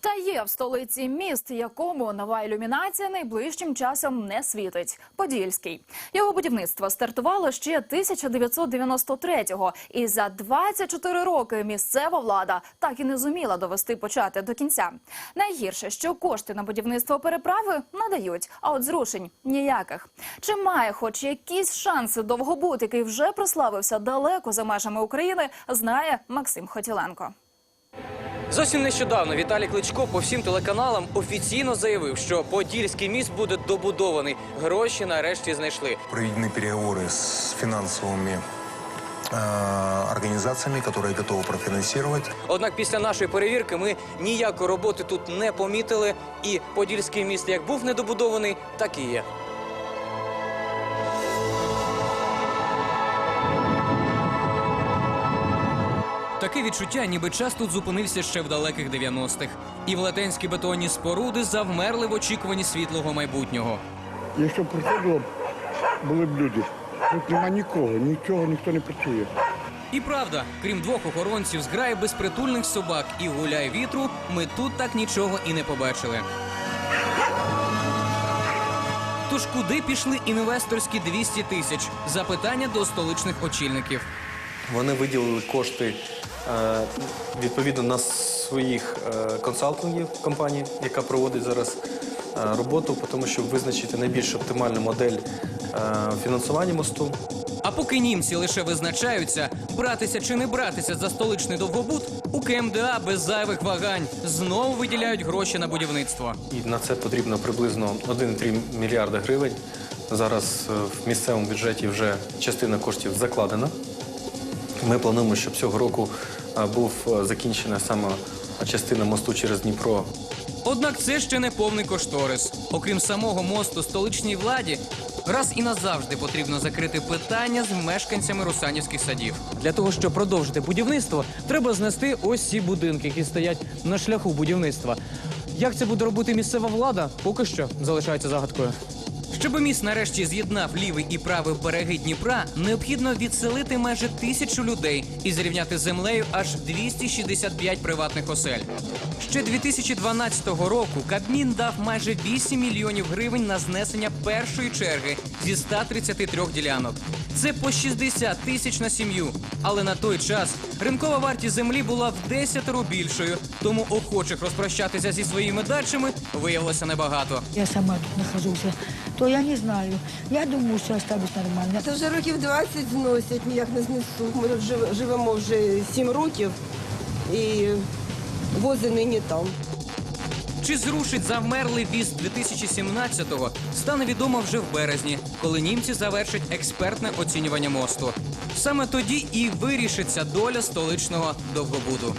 Та є в столиці міст, якому нова ілюмінація найближчим часом не світить. Подільський його будівництво стартувало ще 1993-го. І за 24 роки місцева влада так і не зуміла довести почати до кінця. Найгірше, що кошти на будівництво переправи надають, а от зрушень ніяких. Чи має хоч якісь шанси довгобут, який вже прославився далеко за межами України, знає Максим Хотіленко. Зовсім нещодавно Віталій Кличко по всім телеканалам офіційно заявив, що Подільський міст буде добудований. Гроші нарешті знайшли. Проведены переговоры с финансовыми э, организациями, которые готовы профинансировать. Однак після нашої перевірки ми ніякої роботи тут не помітили, і Подільський міст як був недобудований, так і є. Таке відчуття, ніби час тут зупинився ще в далеких 90-х. І велетенські бетонні споруди завмерли в очікуванні світлого майбутнього. Якщо б приходило, були б люди. Тут нема нікого, нічого, ніхто не працює. І правда, крім двох охоронців, зграї безпритульних собак і гуляй вітру, ми тут так нічого і не побачили. Тож куди пішли інвесторські 200 тисяч? Запитання до столичних очільників. Вони виділили кошти е, відповідно на своїх е, консалтингів компанії, яка проводить зараз е, роботу, тому, щоб визначити найбільш оптимальну модель фінансування мосту. А поки німці лише визначаються, братися чи не братися за столичний довгобуд, у КМДА без зайвих вагань знову виділяють гроші на будівництво. І на це потрібно приблизно 1,3 мільярда гривень. Зараз в місцевому бюджеті вже частина коштів закладена. Ми плануємо, щоб цього року був закінчена саме частина мосту через Дніпро Однак це ще не повний кошторис. Окрім самого мосту столичній владі, раз і назавжди потрібно закрити питання з мешканцями русанівських садів. Для того, щоб продовжити будівництво, треба знести ось ці будинки, які стоять на шляху будівництва. Як це буде робити місцева влада, поки що залишається загадкою. Щоб міст нарешті з'єднав лівий і правий береги Дніпра, необхідно відселити майже тисячу людей і зрівняти землею аж 265 приватних осель. Ще 2012 року Кабмін дав майже 8 мільйонів гривень на знесення першої черги зі 133 ділянок. Це по 60 тисяч на сім'ю. Але на той час ринкова вартість землі була в 10 більшою, тому охочих розпрощатися зі своїми дачами виявилося небагато. Я сама тут нахожуся, то я не знаю. Я думаю, що останусь нормально. Це вже років 20 зносять, ніяк не знесуть. Ми тут живемо вже 7 років і вози нині там. Чи зрушить завмерлий віз 2017-го, стане відомо вже в березні, коли німці завершать експертне оцінювання мосту. Саме тоді і вирішиться доля столичного довгобуду.